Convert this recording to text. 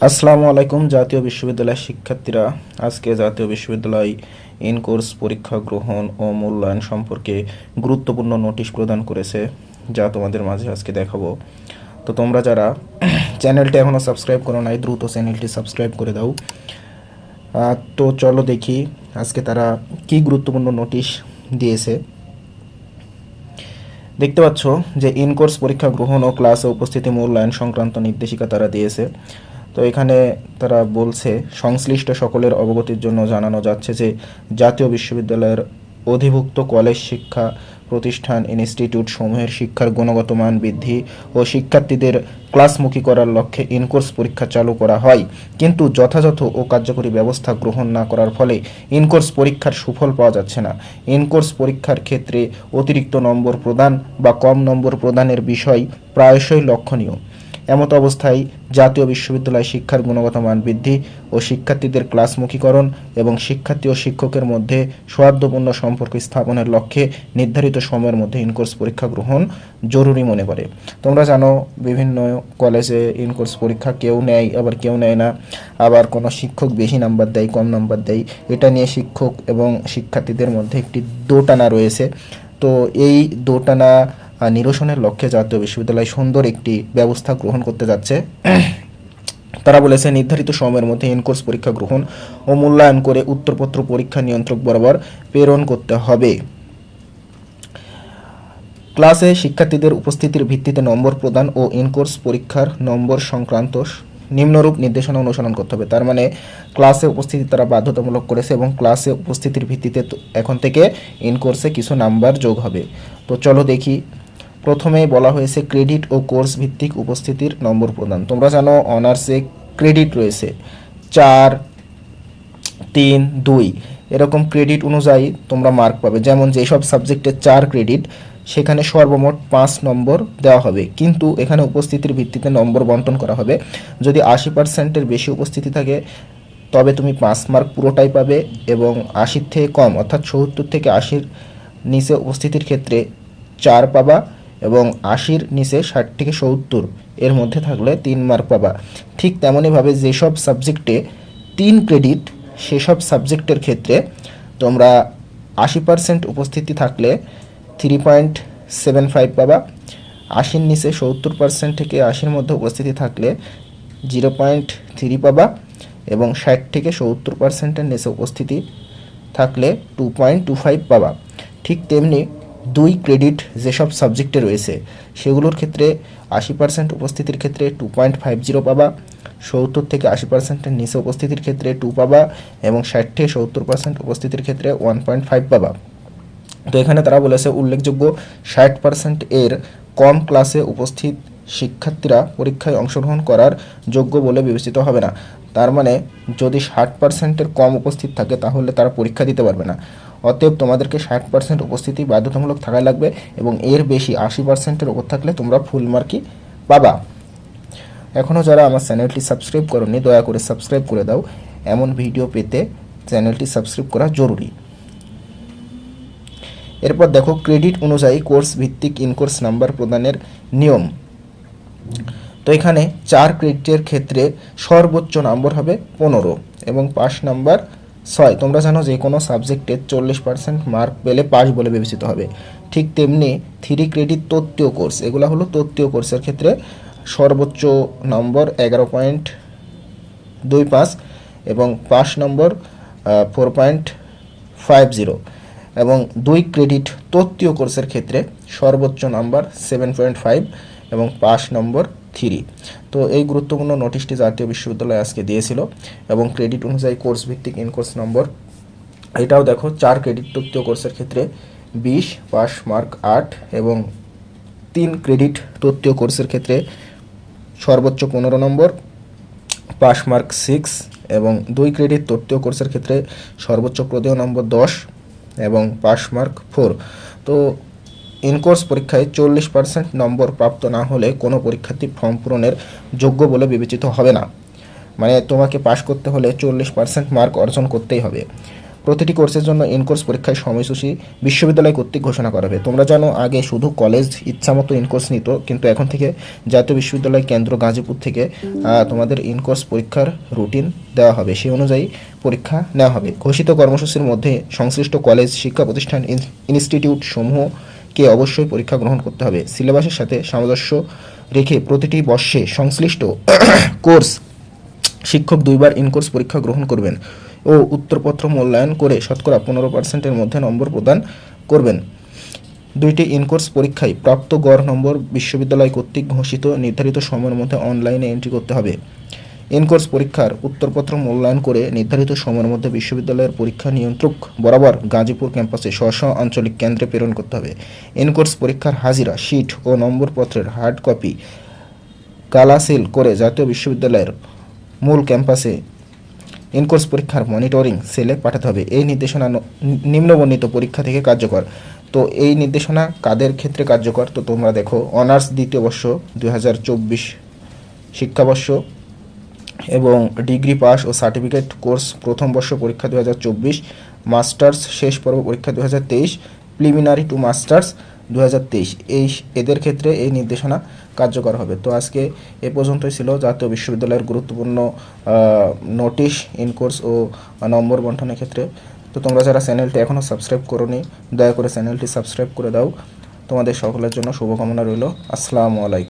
আসসালামু আলাইকুম, জাতীয় বিশ্ববিদ্যালয়ের শিক্ষার্থীরা। আজকে জাতীয় বিশ্ববিদ্যালয় ইন কোর্স পরীক্ষা গ্রহণ ও মূল্যায়ন সম্পর্কে গুরুত্বপূর্ণ নোটিশ প্রদান করেছে, যা তোমাদের মাঝে আজকে দেখাবো। তো তোমরা যারা চ্যানেলটি এখনও সাবস্ক্রাইব করো নাই, দ্রুত চ্যানেলটি সাবস্ক্রাইব করে দাও। তো চলো দেখি আজকে তারা কি গুরুত্বপূর্ণ নোটিশ দিয়েছে। দেখতে পাচ্ছ যে ইন কোর্স পরীক্ষা গ্রহণ ও ক্লাসে উপস্থিতি মূল্যায়ন সংক্রান্ত নির্দেশিকা তারা দিয়েছে। তো এখানে তারা বলছে, সংশ্লিষ্ট সকলের অবগতির জন্য জানানো যাচ্ছে যে জাতীয় বিশ্ববিদ্যালয়ের অধিভুক্ত কলেজ শিক্ষা প্রতিষ্ঠান ইনস্টিটিউট সমূহের শিক্ষার গুণগত মান বৃদ্ধি ও শিক্ষার্থীদের ক্লাসমুখী করার লক্ষ্যে ইনকোর্স পরীক্ষা চালু করা হয়। কিন্তু যথাযথ ও কার্যকরী ব্যবস্থা গ্রহণ না করার ফলে ইনকোর্স পরীক্ষার সুফল পাওয়া যাচ্ছে না। ইনকোর্স পরীক্ষার ক্ষেত্রে অতিরিক্ত নম্বর প্রদান বা কম নম্বর প্রদানের বিষয় প্রায়শই লক্ষণীয়। এমত অবস্থায় জাতীয় বিশ্ববিদ্যালয় শিক্ষার গুণগত মান বৃদ্ধি ও শিক্ষার্থীদের ক্লাসমুখীকরণ এবং শিক্ষার্থী ও শিক্ষকের মধ্যে সৌহার্দ্যপূর্ণ সম্পর্ক স্থাপনের লক্ষ্যে নির্ধারিত সময়ের মধ্যে ইনকোর্স পরীক্ষা গ্রহণ জরুরি মনে করে। তোমরা জানো, বিভিন্ন কলেজে ইনকোর্স পরীক্ষা কেউ নেয়, আবার কেউ নেয় না। আবার কোনো শিক্ষক বেশি নাম্বার দেয়, কম নাম্বার দেয়। এটা নিয়ে শিক্ষক এবং শিক্ষার্থীদের মধ্যে একটি দোটানা রয়েছে। তো এই দোটানা নিরসনের লক্ষ্যে জাতীয় বিশ্ববিদ্যালয় সুন্দর একটি ব্যবস্থা গ্রহণ করতে যাচ্ছে। তারা বলেছে, নির্ধারিত সময়ের মধ্যে ইনকোর্স পরীক্ষা গ্রহণ ও মূল্যায়ন করে উত্তরপত্র পরীক্ষা নিয়ন্ত্রক বরাবর প্রেরণ করতে হবে। ক্লাসে শিক্ষার্থীদের উপস্থিতির ভিত্তিতে নম্বর প্রদান ও ইনকোর্স পরীক্ষার নম্বর সংক্রান্ত নিম্নরূপ নির্দেশনা অনুসরণ করতে হবে। তার মানে ক্লাসে উপস্থিতি তারা বাধ্যতামূলক করেছে এবং ক্লাসে উপস্থিতির ভিত্তিতে এখন থেকে ইনকোর্সে কিছু নাম্বার যোগ হবে। তো চলো দেখি প্রথমে বলা হয়েছে ক্রেডিট ও কোর্স ভিত্তিক উপস্থিতির নম্বর প্রদান। তোমরা জানো, অনার্সে ক্রেডিট রয়েছে। চার, তিন, দুই, এরকম ক্রেডিট অনুযায়ী তোমরা মার্ক পাবে। যেমন যেসব সাবজেক্টে চার ক্রেডিট, সেখানে সর্বমোট পাঁচ নম্বর দেওয়া হবে। কিন্তু এখানে উপস্থিতির ভিত্তিতে নম্বর বন্টন করা হবে। যদি আশি পার্সেন্টের বেশি উপস্থিতি থাকে, তবে তুমি পাঁচ মার্ক পুরোটাই পাবে এবং আশির থেকে কম, অর্থাৎ সত্তর থেকে আশির নিচে উপস্থিতির ক্ষেত্রে চার পাবা। এবং আশির নিচে ষাট থেকে সত্তর। এর মধ্যে থাকলে তিন মার্ক পাবা। ঠিক তেমনইভাবে যেসব সাবজেক্টে তিন ক্রেডিট সেসব সাবজেক্টের ক্ষেত্রে তোমরা আশি পার্সেন্ট উপস্থিতি থাকলে থ্রি পয়েন্ট সেভেন ফাইভ পাবা। আশির নিচে সত্তর পার্সেন্ট থেকে আশির মধ্যে উপস্থিতি থাকলে জিরো পয়েন্ট থ্রি পাবা এবং ষাট থেকে সত্তর পার্সেন্টের নিচে উপস্থিতি থাকলে টু পয়েন্ট টু ফাইভ পাবা। ঠিক তেমনি দুই ক্রেডিট যেসব সাবজেক্টে রয়েছে, সেগুলোর ক্ষেত্রে আশি পার্সেন্ট উপস্থিতির ক্ষেত্রে টু পয়েন্ট ফাইভ জিরো পাবা, সত্তর থেকে আশি পার্সেন্টের নিচে উপস্থিতির ক্ষেত্রে টু পাবা এবং ষাট থেকে সত্তর পার্সেন্ট উপস্থিতির ক্ষেত্রে ওয়ান পয়েন্ট ফাইভ পাবা। তো এখানে তারা বলেছে, উল্লেখযোগ্য ষাট পার্সেন্ট এর কম ক্লাসে উপস্থিত শিক্ষার্থীরা পরীক্ষায় অংশগ্রহণ করার যোগ্য বলে বিবেচিত হবে না। তার মানে যদি ষাট পার্সেন্টের কম উপস্থিত থাকে, তাহলে তারা পরীক্ষা দিতে পারবে না। অতএব তোমাদেরকে ষাট পার্সেন্ট উপস্থিতি বাধ্যতামূলক থাকা লাগবে এবং এর বেশি আশি পার্সেন্টের ওপর থাকলে তোমরা ফুল মার্কই পাবা। এখনও যারা আমার চ্যানেলটি সাবস্ক্রাইব করনি, দয়া করে সাবস্ক্রাইব করে দাও। এমন ভিডিও পেতে চ্যানেলটি সাবস্ক্রাইব করা জরুরি। এরপর দেখো ক্রেডিট অনুযায়ী কোর্স ভিত্তিক ইনকোর্স নাম্বার প্রদানের নিয়ম। তো এখানে চার ক্রেডিটের ক্ষেত্রে সর্বোচ্চ নম্বর হবে পনেরো এবং পাস নাম্বার ছয়, তোমরা জানো যে কোনো সাবজেক্টে চল্লিশ পার্সেন্ট মার্ক পেলে পাস বলে বিবেচিত হবে। ঠিক তেমনি থ্রি ক্রেডিট তত্ত্বীয় কোর্স এগুলো হলো তত্ত্বীয় কোর্সের ক্ষেত্রে সর্বোচ্চ নম্বর এগারো পয়েন্ট দুই পাঁচ এবং pass number four point five zero এবং দুই ক্রেডিট তত্ত্বীয় কোর্সের ক্ষেত্রে সর্বোচ্চ নাম্বার সেভেন পয়েন্ট ফাইভ এবং পাস নম্বর থ্রি তো এই গুরুত্বপূর্ণ নোটিশটি জাতীয় বিশ্ববিদ্যালয় আজকে দিয়েছিল এবং ক্রেডিট অনুযায়ী কোর্স ভিত্তিক ইনকোর্স নম্বর এটাও দেখো, চার ক্রেডিট তত্ত্বীয় কোর্সের ক্ষেত্রে বিশ পাস মার্ক আট এবং তিন ক্রেডিট তত্ত্বীয় কোর্সের ক্ষেত্রে সর্বোচ্চ পনেরো নম্বর পাস মার্ক সিক্স এবং দুই ক্রেডিট তত্ত্বীয় কোর্সের ক্ষেত্রে সর্বোচ্চ প্রদেয় নম্বর দশ এবং পাস মার্ক ফোর তো ইনকোর্স পরীক্ষায় চল্লিশ পার্সেন্ট নম্বর প্রাপ্ত না হলে কোনো পরীক্ষার্থী ফর্ম পূরণের যোগ্য বলে বিবেচিত হবে না। মানে তোমাকে পাশ করতে হলে চল্লিশ পার্সেন্ট মার্ক অর্জন করতেই হবে। প্রতিটি কোর্সের জন্য ইন কোর্স পরীক্ষায় সময়সূচি বিশ্ববিদ্যালয় কর্তৃক ঘোষণা করা হবে। তোমরা জানো, আগে শুধু কলেজ ইচ্ছামতো ইন কোর্স নিত, কিন্তু এখন থেকে জাতীয় বিশ্ববিদ্যালয় কেন্দ্র গাজীপুর থেকে তোমাদের ইন কোর্স পরীক্ষার রুটিন দেওয়া হবে। সেই অনুযায়ী পরীক্ষা নেওয়া হবে। ঘোষিত কর্মসূচির মধ্যে সংশ্লিষ্ট কলেজ, শিক্ষা প্রতিষ্ঠান, ইন- ইনস্টিটিউট সমূহকে অবশ্যই পরীক্ষা গ্রহণ করতে হবে। সিলেবাসের সাথে সামঞ্জস্য রেখে প্রতিটি বর্ষে সংশ্লিষ্ট কোর্স শিক্ষক দুইবার ইনকোর্স পরীক্ষা গ্রহণ করবেন ও উত্তরপত্র মূল্যায়ন করে শতকরা পনেরো পার্সেন্টের মধ্যে নম্বর প্রদান করবেন। দুইটি ইনকোর্স পরীক্ষায় প্রাপ্ত গড় নম্বর বিশ্ববিদ্যালয় কর্তৃক ঘোষিত নির্ধারিত সময়ের মধ্যে অনলাইনে এন্ট্রি করতে হবে। ইনকোর্স পরীক্ষার উত্তরপত্র মূল্যায়ন করে নির্ধারিত সময়ের মধ্যে বিশ্ববিদ্যালয়ের পরীক্ষা নিয়ন্ত্রক বরাবর গাজীপুর ক্যাম্পাসে স্ব আঞ্চলিক কেন্দ্রে প্রেরণ করতে হবে। ইনকোর্স পরীক্ষার হাজিরা, শিট ও নম্বরপত্রের হার্ড কপি কালাসিল করে জাতীয় বিশ্ববিদ্যালয়ের মূল ক্যাম্পাসে ইনকোর্স পরীক্ষার মনিটরিং সেলে পাঠাতে হবে। এই নির্দেশনা নিম্নবর্ণিত পরীক্ষা থেকে কার্যকর। তো এই নির্দেশনা কাদের ক্ষেত্রে কার্যকর? তো তোমরা দেখো, অনার্স দ্বিতীয় বর্ষ, দুই হাজার চব্বিশ শিক্ষাবর্ষ এবং ডিগ্রি পাস ও সার্টিফিকেট কোর্স প্রথম বর্ষ পরীক্ষা দু হাজার চব্বিশ, মাস্টার্স শেষ পর্ব পরীক্ষা দু প্রিলিমিনারি টু মাস্টার্স দু হাজার তেইশ। এই এদের ক্ষেত্রে এই নির্দেশনা কার্যকর হবে। তো আজকে এ পর্যন্তই ছিল জাতীয় বিশ্ববিদ্যালয়ের গুরুত্বপূর্ণ নোটিশ, ইন কোর্স ও নম্বর বন্টনের ক্ষেত্রে। তো তোমরা যারা চ্যানেলটি এখনও সাবস্ক্রাইব করোনি, দয়া করে চ্যানেলটি সাবস্ক্রাইব করে দাও। তোমাদের সকলের জন্য শুভকামনা রইল। আসসালামু আলাইকুম।